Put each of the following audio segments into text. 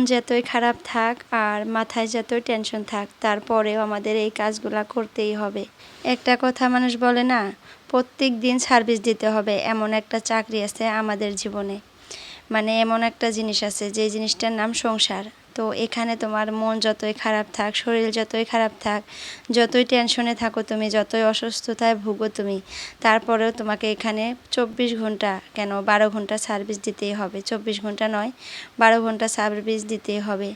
মন যতই খারাপ থাক আর মাথায় যতই টেনশন থাক, তারপরেও আমাদের এই কাজগুলা করতেই হবে। একটা কথা মানুষ বলে না, প্রত্যেক দিন সার্ভিস দিতে হবে, এমন একটা চাকরি আছে আমাদের জীবনে। মানে এমন একটা জিনিস আছে, যে জিনিসটার নাম সংসার। তো এখানে তোমার মন যতই খারাপ থাক, শরীর যতই খারাপ থাক, যতই টেনশনে থাকো তুমি, যতই অসুস্থতায় ভুগো তুমি, তারপরেও তোমাকে এখানে চব্বিশ ঘণ্টা কেন বারো ঘণ্টা সার্ভিস দিতেই হবে। চব্বিশ ঘণ্টা নয়, বারো ঘণ্টা সার্ভিস দিতেই হবে।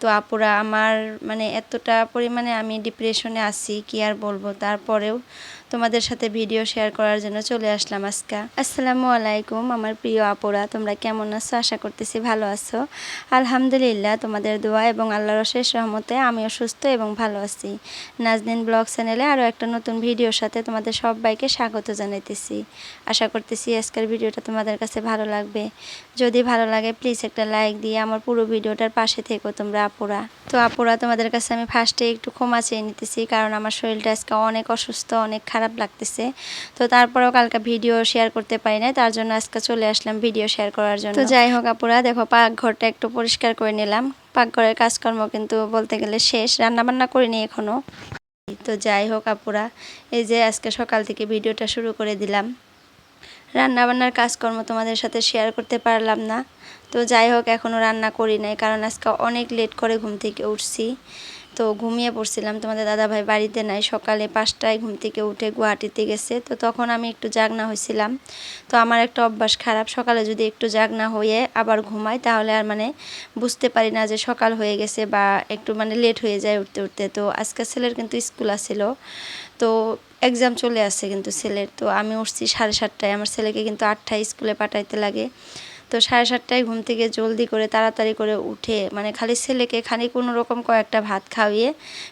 তো আপুরা, আমার মানে এতটা পরিমাণে আমি ডিপ্রেশনে আছি, কি আর বলব? তারপরেও তোমাদের সাথে ভিডিও শেয়ার করার জন্য চলে আসলাম আজকে। আসসালামু আলাইকুম আমার প্রিয় আপুরা, তোমরা কেমন আছো? আশা করতেছি ভালো আছো। আলহামদুলিল্লাহ, তোমাদের দোয়া এবং আল্লাহর শেষ সহমতে আমিও সুস্থ এবং ভালো আছি। নাজদিন ব্লগ চ্যানেলে আরও একটা নতুন ভিডিওর সাথে তোমাদের সবাইকে স্বাগত জানাইতেছি। আশা করতেছি আজকের ভিডিওটা তোমাদের কাছে ভালো লাগবে। যদি ভালো লাগে প্লিজ একটা লাইক দিয়ে আমার পুরো ভিডিওটার পাশে থেকো। তোমরা আপুরা। তো আপুরা, তোমাদের কাছে আমি ফার্স্টে একটু ক্ষমা চেয়ে নিতেছি, কারণ আমার শরীরটা আজকে অনেক অসুস্থ, অনেক খারাপ লাগতেছে। তো তারপরেও কালকে ভিডিও শেয়ার করতে পারি না তার জন্য আজকে চলে আসলাম ভিডিও শেয়ার করার জন্য। তো যাই হোক আপুরা, দেখো পাকঘরটা একটু পরিষ্কার করে নিলাম। পাকঘরের কাজকর্ম কিন্তু বলতে গেলে শেষ রান্না বান্না করিনি এখনও। তো যাই হোক আপুরা, এই যে আজকে সকাল থেকে ভিডিওটা শুরু করে দিলাম। রান্না বান্নার কাজকর্ম তোমাদের সাথে শেয়ার করতে পারলাম না। তো যাই হোক এখনও রান্না করি নাই, কারণ আজকে অনেক লেট করে ঘুম থেকে উঠছি। তো ঘুমিয়ে পড়ছিলাম, তোমাদের দাদাভাই বাড়িতে নাই, সকালে পাঁচটায় ঘুম থেকে উঠে গুয়াহাটিতে গেছে। তো তখন আমি একটু জাগনা হয়েছিলাম। তো আমার একটা অভ্যাস খারাপ, সকালে যদি একটু জাগনা হয়ে আবার ঘুমাই, তাহলে আর মানে বুঝতে পারি না যে সকাল হয়ে গেছে বা একটু মানে লেট হয়ে যায় উঠতে উঠতে। তো আজকে ছেলের কিন্তু স্কুল আসছিল তো এক্সাম চলে আসছে কিন্তু ছেলের। তো আমি উঠছি সাড়ে সাতটায়। আমার ছেলেকে কিন্তু আটটায় স্কুলে পাঠাইতে লাগে। তো সাড়ে সাতটায় ঘুম থেকে জলদি করে তাড়াতাড়ি করে উঠে মানে খালি ছেলেকে খালি কোনো রকম কয়েকটা ভাত খাওয়িয়ে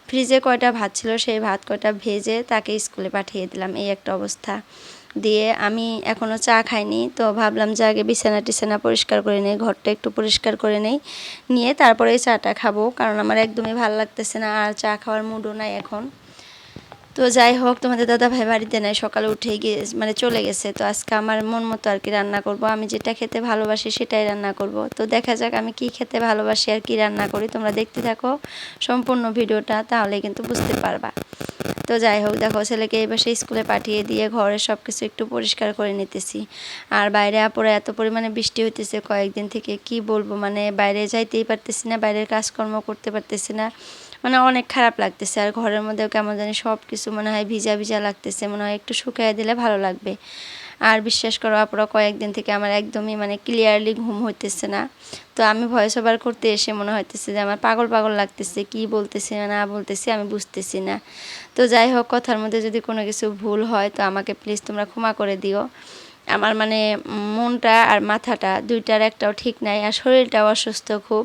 ফ্রিজে কয়টা ভাত ছিল সেই ভাত কয়টা ভেজে তাকে স্কুলে পাঠিয়ে দিলাম। এই একটা অবস্থা। দিয়ে আমি এখনও চা খাইনি। তো ভাবলাম যে আগে বিছানা টিছানা পরিষ্কার করে নেই, ঘরটা একটু পরিষ্কার করে নেই। নিয়ে তারপরে চাটা খাব, কারণ আমার একদমই ভালো লাগতেছে না। আর চা খাওয়ার মুডও নাই এখন। তো যাই হোক, তোমাদের দাদা ভাই বাড়িতে নাই, সকালে উঠে গিয়ে মানে চলে গেছে। তো আজকে আমার মন মতো আর কি রান্না করব। আমি যেটা খেতে ভালোবাসি সেটাই রান্না করব। তো দেখা যাক আমি কি খেতে ভালোবাসি আর কি রান্না করি। তোমরা দেখতে থাকো সম্পূর্ণ ভিডিওটা, তাহলে কিন্তু বুঝতে পারবা। তো যাই হোক, দেখো ছেলেকে এবার সেই স্কুলে পাঠিয়ে দিয়ে ঘরে সব কিছু একটু পরিষ্কার করে নিতেছি। আর বাইরে আপুরা এত পরিমাণে বৃষ্টি হইতেছে, কয়েকদিন থেকে কি বলব? মানে বাইরে যাইতেই পারতেছি না, বাইরের কাজকর্ম করতে পারতেছি না। মানে অনেক খারাপ লাগতেছে। আর ঘরের মধ্যেও কেমন জানি সব কিছু মনে হয় ভিজা ভিজা লাগতেছে, মনে হয় একটু শুকিয়ে দিলে ভালো লাগবে। আর বিশ্বাস করো আপনারা কয়েকদিন থেকে আমার একদমই মানে ক্লিয়ারলি ঘুম হইতেছে না। তো আমি ভয়েস ওভার করতে এসে মনে হইতেছে যে আমার পাগল পাগল লাগতেছে, কি বলতেছি না বলতেছি আমি বুঝতেছি না। তো যাই হোক, কথার মধ্যে যদি কোনো কিছু ভুল হয় তো আমাকে প্লিজ তোমরা ক্ষমা করে দিও। আমার মানে মনটা আর মাথাটা দুইটার একটাও ঠিক নাই আর শরীরটাও অসুস্থ খুব।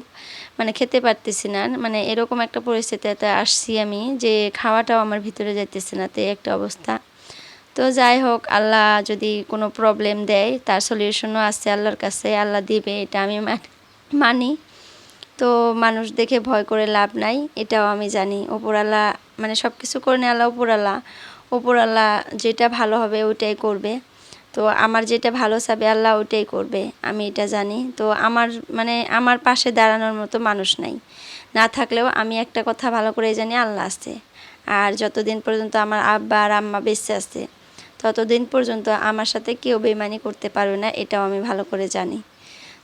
মানে খেতে পারতেছি না। মানে এরকম একটা পরিস্থিতিতে আসছি আমি যে খাওয়াটাও আমার ভিতরে যাইতেছে না তো একটা অবস্থা। তো যাই হোক, আল্লাহ যদি কোনো প্রবলেম দেয়, তার সলিউশনও আছে আল্লাহর কাছে, আল্লাহ দিবে, এটা আমি মানি। তো মানুষ দেখে ভয় করে লাভ নাই, এটাও আমি জানি। ওপরাল্লাহ মানে সব কিছু করে নেয় আল্লাহ। ওপরাল্লাহ ওপরাল্লাহ যেটা ভালো হবে ওইটাই করবে। তো আমার যেটা ভালো চাবে আল্লাহ ওটাই করবে, আমি এটা জানি। তো আমার মানে আমার পাশে দাঁড়ানোর মতো মানুষ নাই। না থাকলেও আমি একটা কথা ভালো করে জানি আল্লাহ আছে। আর যতদিন পর্যন্ত আমার আব্বা আর আম্মা বেঁচে আছে, ততদিন পর্যন্ত আমার সাথে কেউ বেমানি করতে পারবে না, এটাও আমি ভালো করে জানি।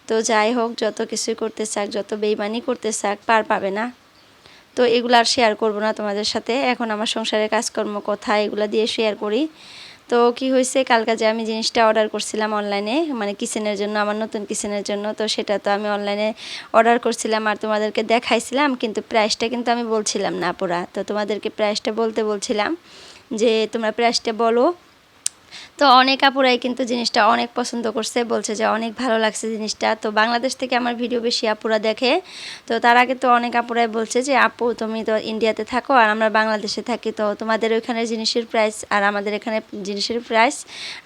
তো যাই হোক, যত কিছুই করতে চাক, যত বেইমানি করতে চাক, পার পাবে না। তো এগুলো আর শেয়ার করব না তোমাদের সাথে। এখন আমার সংসারের কাজকর্ম, কথা এগুলো দিয়ে শেয়ার করি। তো কি হয়েছে? কালকা যে আমি জিনিসটা অর্ডার করছিলাম অনলাইনে মানে কিচেনের জন্য, আমার নতুন কিচেনের জন্য, তো সেটা তো আমি অনলাইনে অর্ডার করছিলাম আর তোমাদেরকে দেখাইছিলাম, কিন্তু প্রাইসটা কিন্তু আমি বলছিলাম না পুরা তো তোমাদেরকে প্রাইসটা বলতে বলছিলাম যে, তোমরা প্রাইসটা বলো তো অনেক আপুরাই কিন্তু জিনিসটা অনেক পছন্দ করছে, বলছে যে অনেক ভালো লাগছে জিনিসটা। তো বাংলাদেশ থেকে আমার ভিডিও বেশি আপুরা দেখে। তো তার আগে তো অনেক আপুরাই বলছে যে, আপু, তুমি তো ইন্ডিয়াতে থাকো আর আমরা বাংলাদেশে থাকি, তো তোমাদের ওইখানে জিনিসের প্রাইস আর আমাদের এখানে জিনিসের প্রাইস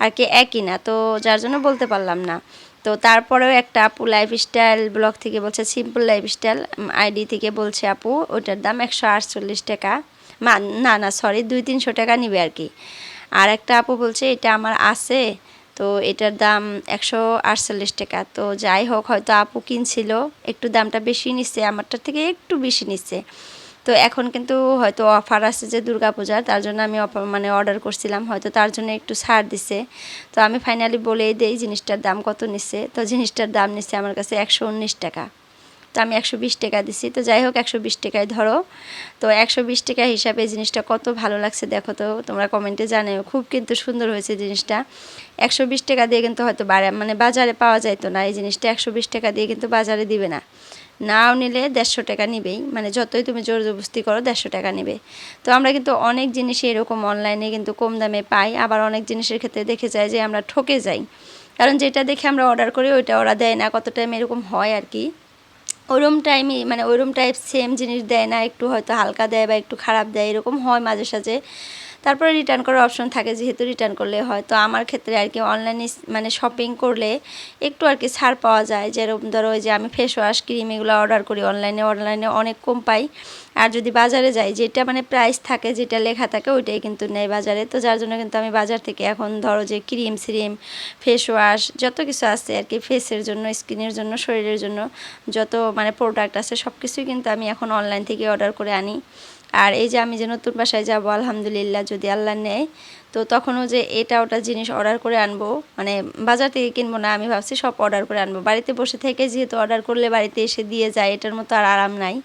আর কি একই না। তো যার জন্য বলতে পারলাম না। তো তারপরেও একটা আপু লাইফস্টাইল ব্লগ থেকে বলছে সিম্পল লাইফস্টাইল আইডি থেকে বলছে আপু, ওটার দাম একশো আটচল্লিশ টাকা। না না সরি দুই তিনশো টাকা নিবে আর কি। আর একটা আপু বলছে, এটা আমার আছে, তো এটার দাম একশো আটচল্লিশ টাকা। তো যাই হোক, হয়তো আপু কিনছিল, একটু দামটা বেশি নিচ্ছে আমারটার থেকে একটু বেশি নিচ্ছে তো এখন কিন্তু হয়তো অফার আছে যে দুর্গাপূজার, তার জন্য আমি মানে অর্ডার করছিলাম, হয়তো তার জন্য একটু ছাড় দিছে। তো আমি ফাইনালি বলেই দেই, জিনিসটার দাম কত নিচ্ছে তো জিনিসটার দাম নিচ্ছে আমার কাছে একশো উনিশ টাকা। তো আমি একশো বিশ টাকা দিছি। তো যাই হোক, একশো বিশ টাকায় ধরো। তো একশো বিশ টাকা হিসাবে এই জিনিসটা কত ভালো লাগছে দেখো তো, তোমরা কমেন্টে জানাও। খুব কিন্তু সুন্দর হয়েছে জিনিসটা। একশো বিশ টাকা দিয়ে কিন্তু হয়তো মানে বাজারে পাওয়া যাইতো না। এই জিনিসটা একশো বিশ টাকা দিয়ে কিন্তু বাজারে দিবে না। নাও নিলে দেড়শো টাকা নিবেই। মানে যতই তুমি জোর জবস্তি করো, দেড়শো টাকা নেবে। তো আমরা কিন্তু অনেক জিনিসই এরকম অনলাইনে কিন্তু কম দামে পাই। আবার অনেক জিনিসের ক্ষেত্রে দেখে যায় যে আমরা ঠকে যাই। কারণ যেটা দেখে আমরা অর্ডার করি, ওইটা ওরা দেয় না। কত টাইম এরকম হয় আর কি। ওরম টাইমই মানে ওরম টাইপ সেম জিনিস দেয় না, একটু হয়তো হালকা দেয় বা একটু খারাপ দেয়, এরকম হয় মাঝে সাঝে। তারপরে রিটার্ন করার অপশন থাকে, যেহেতু রিটার্ন করলে হয়। তো আমার ক্ষেত্রে আর কি অনলাইনে মানে শপিং করলে একটু আর কি ছাড় পাওয়া যায়। যেরকম ধরো ওই যে আমি ফেস ওয়াশ ক্রিম এগুলো অর্ডার করি অনলাইনে অনলাইনে অনেক কম পাই। আর যদি বাজারে যাই, যেটা মানে প্রাইস থাকে, যেটা লেখা থাকে, ওইটাই কিন্তু নেই বাজারে। তো যার জন্য কিন্তু আমি বাজার থেকে এখন ধরো যে ক্রিম শ্রিম ফেস ওয়াশ যত কিছু আছে আর কি ফেসের জন্য স্কিনের জন্য, শরীরের জন্য, যত মানে প্রোডাক্ট আছে সব কিছুই কিন্তু আমি এখন অনলাইন থেকে অর্ডার করে আনি। আর এই যে আমি যে নতুন বাসায় যাব, আলহামদুলিল্লাহ, যদি আল্লাহ নেয়, তো তখনও যে এটা ওটা জিনিস অর্ডার করে আনব। মানে বাজার থেকে কিনবো না, আমি ভাবছি সব অর্ডার করে আনব। বাড়িতে বসে থেকে যেহেতু অর্ডার করলে বাড়িতে এসে দিয়ে যায়, এটার মতো আর আরাম নাই।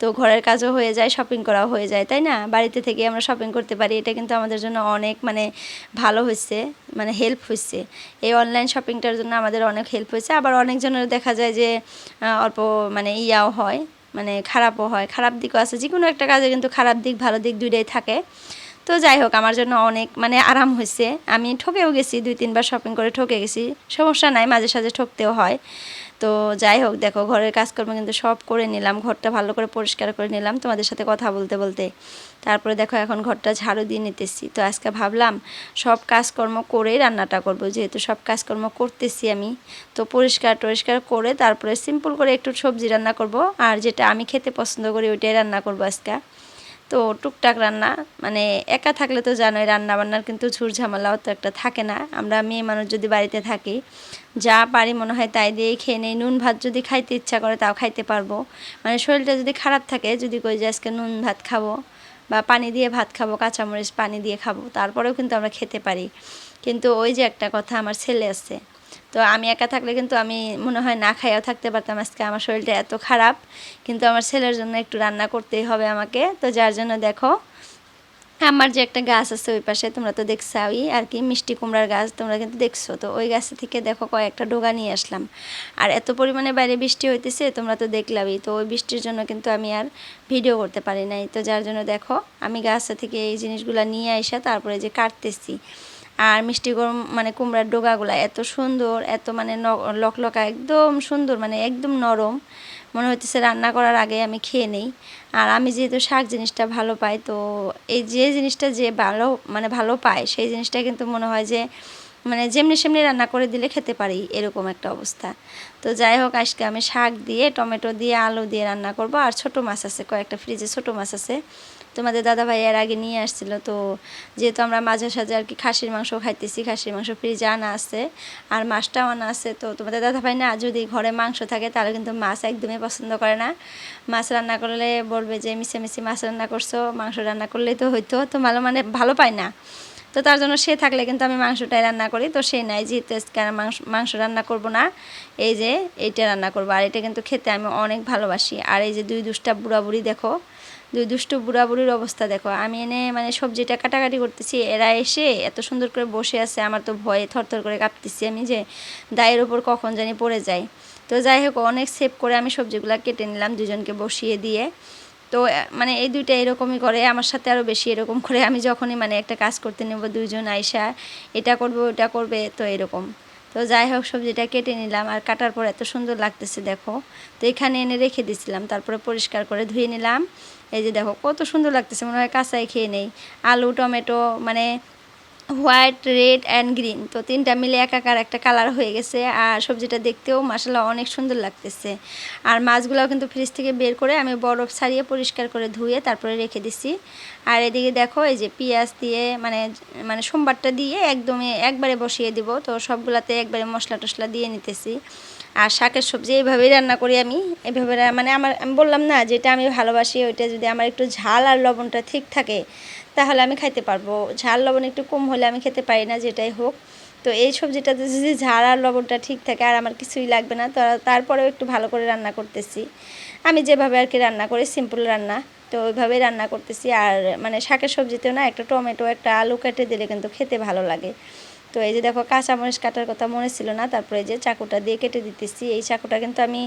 তো ঘরের কাজও হয়ে যায় শপিং করাও হয়ে যায়, তাই না? বাড়িতে থেকে আমরা শপিং করতে পারি, এটা কিন্তু আমাদের জন্য অনেক মানে ভালো হয়েছে মানে হেল্প হয়েছে। এই অনলাইন শপিংটার জন্য আমাদের অনেক হেল্প হয়েছে। আবার অনেকজনের দেখা যায় যে অল্প মানে ইয়াও হয় মানে খারাপও হয়, খারাপ দিকও আছে। যে কোনো একটা কাজে কিন্তু খারাপ দিক, ভালো দিক দুইটাই থাকে। তো যাই হোক, আমার জন্য অনেক মানে আরাম হয়েছে। আমি ঠকেও গেছি, দুই তিনবার শপিং করে ঠকে গেছি, সমস্যা নাই, মাঝে সাঝে ঠকতেও হয়। তো যাই হোক, দেখো, ঘরের কাজকর্ম কিন্তু সব করে নিলাম। ঘরটা ভালো করে পরিষ্কার করে নিলাম তোমাদের সাথে কথা বলতে বলতে। তারপরে দেখো, এখন ঘরটা ঝাড়ু দিয়ে নিতেছি। তো আজকে ভাবলাম সব কাজকর্ম করেই রান্নাটা করব, যেহেতু সব কাজকর্ম করতেছি আমি। তো পরিষ্কার টরিষ্কার করে তারপরে সিম্পল করে একটু সবজি রান্না করব। আর যেটা আমি খেতে পছন্দ করি, ওইটাই রান্না করব আজকে। তো টুকটাক রান্না মানে একা থাকলে তো জানোই রান্না বান্নার কিন্তু ঝুর ঝামেলাও তো একটা থাকে না। আমরা মেয়ে মানুষ যদি বাড়িতে থাকি, যা পারি মনে হয় তাই দিয়েই খেয়ে নেই। নুন ভাত যদি খাইতে ইচ্ছা করে তাও খাইতে পারব। মানে শরীরটা যদি খারাপ থাকে, যদি কই যে আজকে নুন ভাত খাব বা পানি দিয়ে ভাত খাব, কাঁচামরিচ পানি দিয়ে খাব, তারপরেও কিন্তু আমরা খেতে পারি। কিন্তু ওই যে একটা কথা, আমার ছেলে আছে তো আমি একা থাকলে কিন্তু আমি মনে হয় না খাইয়াও থাকতে পারতাম। আজকে আমার শরীরটা এত খারাপ, কিন্তু আমার ছেলের জন্য একটু রান্না করতেই হবে আমাকে। তো যার জন্য দেখো, আমার যে একটা গাছ আছে ওই পাশে, তোমরা তো দেখছাই আর কি, মিষ্টি কুমড়ার গাছ তোমরা কিন্তু দেখছ। তো ওই গাছ থেকে দেখো কয়েকটা ডোগা নিয়ে আসলাম। আর এত পরিমাণে বাইরে বৃষ্টি হইতেছে, তোমরা তো দেখলামই। তো ওই বৃষ্টির জন্য কিন্তু আমি আর ভিডিও করতে পারি নাই। তো যার জন্য দেখো, আমি গাছ থেকে এই জিনিসগুলো নিয়ে আসা তারপরে যে কাটতেছি আর মিষ্টি গরম মানে কুমড়ার ডোগাগুলো এত সুন্দর, এত মানে লকলকা, একদম সুন্দর মানে একদম নরম। মনে হচ্ছে রান্না করার আগে আমি খেয়ে নেই। আর আমি যেহেতু শাক জিনিসটা ভালো পাই, তো এই যে জিনিসটা যে ভালো মানে ভালো পায়, সেই জিনিসটা কিন্তু মনে হয় যে মানে যেমনি সেমনি রান্না করে দিলে খেতে পারি, এরকম একটা অবস্থা। তো যাই হোক, আজকে আমি শাক দিয়ে, টমেটো দিয়ে, আলু দিয়ে রান্না করব। আর ছোট মাছ আছে, কয়েকটা ফ্রিজে ছোট মাছ আছে। তোমাদের দাদা ভাই এর আগে নিয়ে আসছিল, তো যেহেতু আমরা মাঝে সাঝে আর কি খাসির মাংস খাইতেছি, খাসির মাংস ফ্রিজে আনা আছে, আর মাছটাও আনা আছে, তো তোমাদের দাদা ভাই না যদি ঘরে মাংস থাকে তাহলে কিন্তু মাছ একদমই পছন্দ করে না। মাছ রান্না করলে বলবে যে মিশে মাছ রান্না করছ, মাংস রান্না করলেই তো হইতো, তো ভালো মানে ভালো পায় না। তো তার জন্য সে থাকলে কিন্তু আমি মাংসটাই রান্না করি, তো সে নাই, যেহেতু কেন মাংস মাংস রান্না করব না, এই যে এইটা রান্না করব। আর এটা কিন্তু খেতে আমি অনেক ভালোবাসি। আর এই যে দুই দুষ্টা বুড়া বুড়ি দেখো দুই দুষ্ট বুড়া বুড়ির অবস্থা দেখো। আমি এনে মানে সবজিটা কাটাকাটি করতেছি, এরা এসে এত সুন্দর করে বসে আছে, আমার তো ভয়ে থরথর করে কাঁপতেছি আমি যে দায়ের ওপর কখন জানি পড়ে যাই। তো যাই হোক, অনেক সেভ করে আমি সবজিগুলো কেটে নিলাম দুজনকে বসিয়ে দিয়ে। তো মানে এই দুইটা এরকমই করে, আমার সাথে আরও বেশি এরকম করে আমি যখনই মানে একটা কাজ করতে নেব দুজন আইসা, এটা করবে, ওটা করবে, তো এরকম। তো যাই হোক, সবজিটা কেটে নিলাম আর কাটার পর এত সুন্দর লাগতেছে, দেখো। তো এখানে এনে রেখে দিছিলাম, তারপরে পরিষ্কার করে ধুয়ে নিলাম। এই যে দেখো, কত সুন্দর লাগতেছে, মনে হয় কাঁচাই খেয়ে নেই। আলু, টমেটো মানে হোয়াইট, রেড অ্যান্ড গ্রিন। তো তিনটা মিলে একাকার একটা কালার হয়ে গেছে আর সবজিটা দেখতেও মাসাল্লাহ অনেক সুন্দর লাগতেছে। আর মাছগুলোও কিন্তু ফ্রিজ থেকে বের করে আমি বরফ ছাড়িয়ে পরিষ্কার করে ধুয়ে তারপরে রেখে দিছি। আর এদিকে দেখো, এই যে পেঁয়াজ দিয়ে মানে মানে সোমবারটা দিয়ে একদমই একবারে বসিয়ে দিব। তো সবগুলাতে একবারে মশলা টশলা দিয়ে নিতেছি। আর শাকের সবজি এইভাবেই রান্না করি আমি। এইভাবে রা- মানে আমার আমি বললাম না যেটা আমি ভালোবাসি, ওইটা যদি আমার একটু ঝাল আর লবণটা ঠিক থাকে তাহলে আমি খাইতে পারব। ঝাল লবণ একটু কম হলে আমি খেতে পারি না, যেটাই হোক। তো এই সবজিটাতে যদি ঝাল আর লবণটা ঠিক থাকে আর আমার কিছুই লাগবে না, তো, তারপরেও একটু ভালো করে রান্না করতেছি। আমি যেভাবে আর কি রান্না করি সিম্পল রান্না। তো ওইভাবেই রান্না করতেছি। আর মানে শাকের সবজিতেও না একটা টমেটো, একটা আলু কেটে দিলে কিন্তু খেতে ভালো লাগে। তো এই যে দেখো, কাঁচামরিচ কাটার কথা মনে ছিল না, তারপরে যে চাকুটা দিয়ে কেটে দিতেছি। এই চাকুটা কিন্তু আমি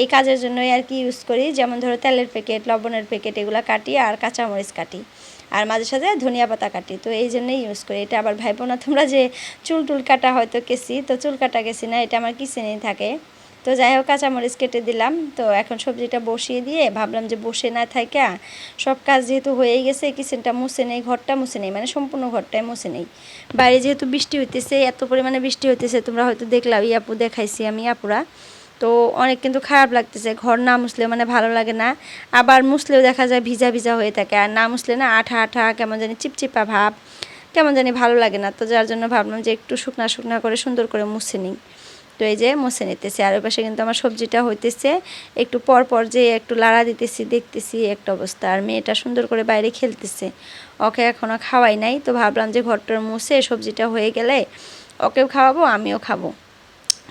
এই কাজের জন্যই আর কি ইউজ করি। যেমন ধরো তেলের প্যাকেট লবণের প্যাকেট এগুলো কাটি আর কাঁচামরিচ কাটি। আর মাঝে সাঝে ধনিয়া পাতা কাটি। তো এই জন্যই ইউজ করি। এটা আবার ভাইবো না তোমরা যে চুল টুল কাটা হয়তো কেসি তো চুল কাটা গেছি না, এটা আমার কিচেনেই থাকে। তো যাই হোক, কাঁচামরিচ কেটে দিলাম। তো এখন সবজিটা বসিয়ে দিয়ে ভাবলাম যে বসে না থাকা সব কাজ যেহেতু হয়েই গেছে, কিচেনটা মুছে নেই, ঘরটা মুছে নেই মানে সম্পূর্ণ ঘরটাই মুছে নেই। বাইরে যেহেতু বৃষ্টি হইতেছে, এত পরিমাণে বৃষ্টি হইতেছে, তোমরা হয়তো দেখলাম ইয়াপু দেখাইছি আমি, আপুরা। তো অনেক কিন্তু খারাপ লাগতেছে। ঘর না মুছলে মানে ভালো লাগে না। আবার মুছলেও দেখা যায় ভিজা ভিজা হয়ে থাকে। আর না মুছলে না আঠা আঠা কেমন জানি চিপচিপা ভাব, কেমন জানি ভালো লাগে না। তো যার জন্য ভাবলাম যে একটু শুকনা শুকনা করে সুন্দর করে মুছে নিই। তো এই যে মুছে নিতেছি। আর ওই পাশে কিন্তু আমার সবজিটা হইতেছে। একটু পর পর যে একটু লাড়া দিতেছি, দেখতেছি একটা অবস্থা। আর মেয়েটা সুন্দর করে বাইরে খেলতেছে। ওকে এখনও খাওয়াই নাই। তো ভাবলাম যে ঘরটার মুছে সবজিটা হয়ে গেলে ওকেও খাওয়াবো, আমিও খাব।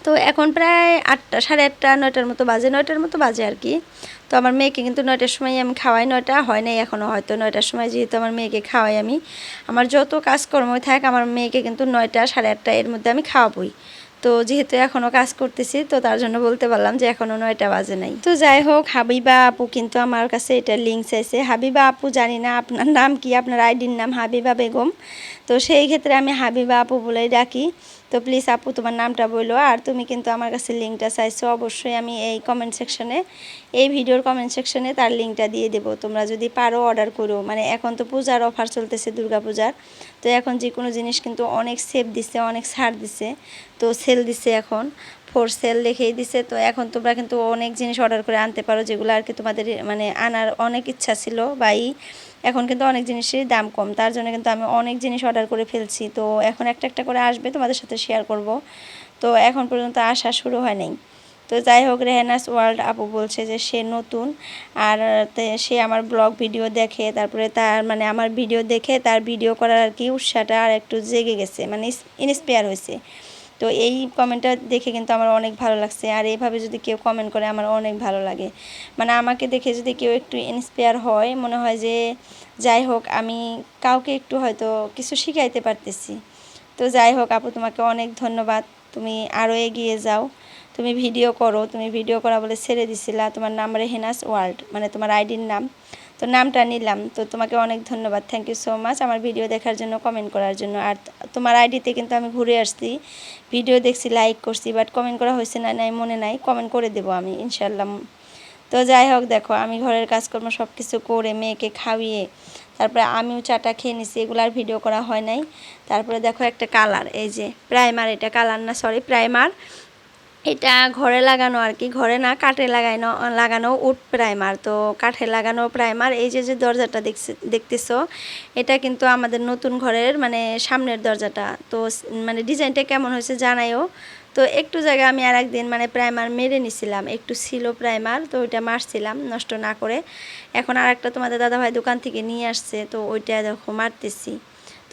তো এখন প্রায় আটটা, সাড়ে আটটা, নয়টার মতো বাজে, নয়টার মতো বাজে আর কি। তো আমার মেয়েকে কিন্তু নয়টার সময় আমি খাওয়াই, নয়টা হয় নাই এখনও হয়তো নয়টার সময় যেহেতু আমার মেয়েকে খাওয়াই আমি। আমার যত কাজকর্ম থাক, আমার মেয়েকে কিন্তু নয়টা, সাড়ে আটটা এর মধ্যে আমি খাওয়াবই। তো যেহেতু এখনও কাজ করতেছি, তো তার জন্য বলতে পারলাম যে এখনও নয়টা বাজে নাই। তো যাই হোক, হাবিবা আপু কিন্তু আমার কাছে এটা লিঙ্ক চাইছে। হাবিবা আপু জানি না আপনার নাম কি, আপনার আইডির নাম হাবিবা বেগম। তো সেই ক্ষেত্রে আমি হাবিবা আপু বলেই ডাকি। তো প্লিজ আপু, তোমার নামটা বলো আর তুমি কিন্তু আমার কাছে লিঙ্কটা চাইছো, অবশ্যই আমি এই কমেন্ট সেকশনে এই ভিডিওর কমেন্ট সেকশনে তার লিঙ্কটা দিয়ে দেবো। তোমরা যদি পারো অর্ডার করো। মানে এখন তো পূজার অফার চলতেছে পূজার। তো এখন যে কোনো জিনিস কিন্তু অনেক সেভ দিছে, অনেক ছাড় দিছে। তো সেল দিছে এখন। ফোর সেল দেখেই দিছে। তো এখন তোমরা কিন্তু অনেক জিনিস অর্ডার করে আনতে পারো, যেগুলো আর কি তোমাদের মানে আনার অনেক ইচ্ছা ছিল বা ই এখন কিন্তু অনেক জিনিসের দাম কম। তার জন্য কিন্তু আমি অনেক জিনিস অর্ডার করে ফেলছি। তো এখন একটা একটা করে আসবে, তোমাদের সাথে শেয়ার করব। তো এখন পর্যন্ত আসা শুরু হয় নাই। তো যাই হোক, রেহানাস ওয়ার্ল্ড আপু বলছে যে সে নতুন আর সে আমার ব্লগ ভিডিও দেখে, তারপরে তার মানে আমার ভিডিও দেখে তার ভিডিও করার আর কি উৎসাহটা আর একটু জেগে গেছে মানে ইন্সপায়ার হয়েছে। তো এই কমেন্টটা দেখে কিন্তু আমার অনেক ভালো লাগছে। আর এইভাবে যদি কেউ কমেন্ট করে, আমার অনেক ভালো লাগে। মানে আমাকে দেখে যদি কেউ একটু ইন্সপায়ার হয়, মনে হয় যে, যাই হোক, আমি কাউকে একটু হয়তো কিছু শিখাইতে পারতেছি। তো যাই হোক, আপু, তোমাকে অনেক ধন্যবাদ। তুমি আরও এগিয়ে যাও। তুমি ভিডিও করো। তুমি ভিডিও করা বলে ছেড়ে দিছিলা। তোমার নাম রেহেনাস ওয়ার্ল্ড মানে তোমার আইডির নাম। তো নামটা নিলাম। তো তোমাকে অনেক ধন্যবাদ। থ্যাংক ইউ সো মাচ আমার ভিডিও দেখার জন্য কমেন্ট করার জন্য। আর তোমার আইডিতে কিন্তু আমি ঘুরে আসছি। ভিডিও দেখছি লাইক করছি বাট কমেন্ট করা হয়েছে না, নাই, মনে নাই। কমেন্ট করে দেবো আমি ইনশাল্লাহ তো যাই হোক, দেখো, আমি ঘরের কাজকর্ম সব কিছু করে মেয়েকে খাইয়ে, তারপরে আমিও চাটা খেয়ে নিছি। এগুলো আর ভিডিও করা হয় নাই। তারপরে দেখো একটা কালার এই যে প্রাইমার এটা কালার না সরি প্রাইমার এটা ঘরে লাগানো আর কি, ঘরে না কাঠে লাগানো লাগানো উড প্রাইমার তো কাঠে লাগানো প্রাইমার এই যে যে দরজাটা দেখছে, দেখতেছো, এটা কিন্তু আমাদের নতুন ঘরের মানে সামনের দরজাটা। তো মানে ডিজাইনটা কেমন হয়েছে জানাইও। তো একটু জায়গা আমি আর একদিন মানে প্রাইমার মেরে নিছিলাম, একটু ছিল প্রাইমার তো ওইটা মারছিলাম নষ্ট না করে। এখন আর একটা তোমাদের দাদাভাই দোকান থেকে নিয়ে আসছে, তো ওইটা দেখো মারতেছি।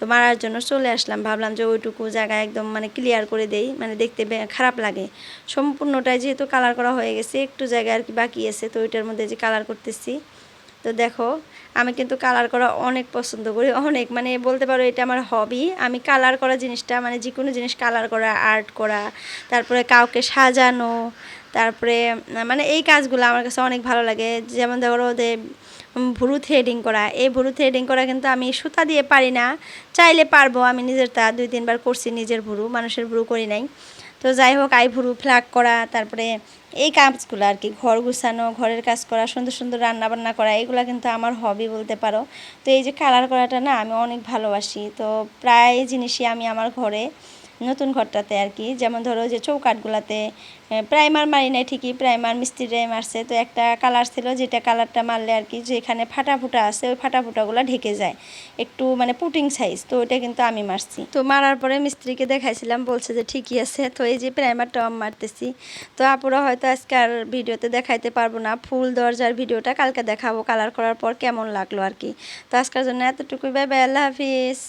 তো মারার জন্য চলে আসলাম। ভাবলাম যে ওইটুকু জায়গা একদম মানে ক্লিয়ার করে দেই মানে দেখতে খারাপ লাগে। সম্পূর্ণটাই যেহেতু কালার করা হয়ে গেছে, একটু জায়গা আর কি বাকি আছে, তো ওইটার মধ্যে যে কালার করতেছি। তো দেখো, আমি কিন্তু কালার করা অনেক পছন্দ করি, অনেক। মানে বলতে পারো এটা আমার হবি আমি কালার করা জিনিসটা মানে যে কোনো জিনিস কালার করা আর্ট করা, তারপরে কাউকে সাজানো, তারপরে মানে এই কাজগুলো আমার কাছে অনেক ভালো লাগে। যেমন ধরো ওদের ভুরু থ্রেডিং করা। এই ভুরু থ্রেডিং করা কিন্তু আমি সুতা দিয়ে পারি না। চাইলে পারব, আমি নিজের তা দুই তিনবার করছি, নিজের ভুরু, মানুষের ভুরু করি নাই। তো যাই হোক আইভুরু ফ্লাগ করা, তারপরে এই কাজগুলো আর কি, ঘর গুছানো, ঘরের কাজ করা, সুন্দর সুন্দর রান্না বান্না করা, এগুলো কিন্তু আমার হবি বলতে পারো। তো এই যে কালার করাটা না, আমি অনেক ভালোবাসি। তো প্রায় জিনিসই আমি আমার ঘরে নতুন ঘরটাতে আর কি। যেমন ধরো যে চৌকাটগুলাতে প্রাইমার মারি নাই ঠিকই, প্রাইমার মিস্ত্রিরাই মারছে। তো একটা কালার ছিল যেটা কালারটা মারলে আর কি যেখানে ফাটা ফুটা আছে, ওই ফাটা ফুটাগুলো ঢেকে যায়। একটু মানে পুটিং সাইজ তো ওইটা কিন্তু আমি মারছি। তো মারার পরে মিস্ত্রিকে দেখাইছিলাম, বলছে যে ঠিকই আছে। তো এই যে প্রাইমারটাও আমি মারতেছি। তো আপুরা হয়তো আজকে আর ভিডিওতে দেখাইতে পারব না। ফুল দরজার ভিডিওটা কালকে দেখাবো, কালার করার পর কেমন লাগল আর কি। তো আজকের জন্য এতটুকুই। বাই বাই, আল্লাহ হাফিজ।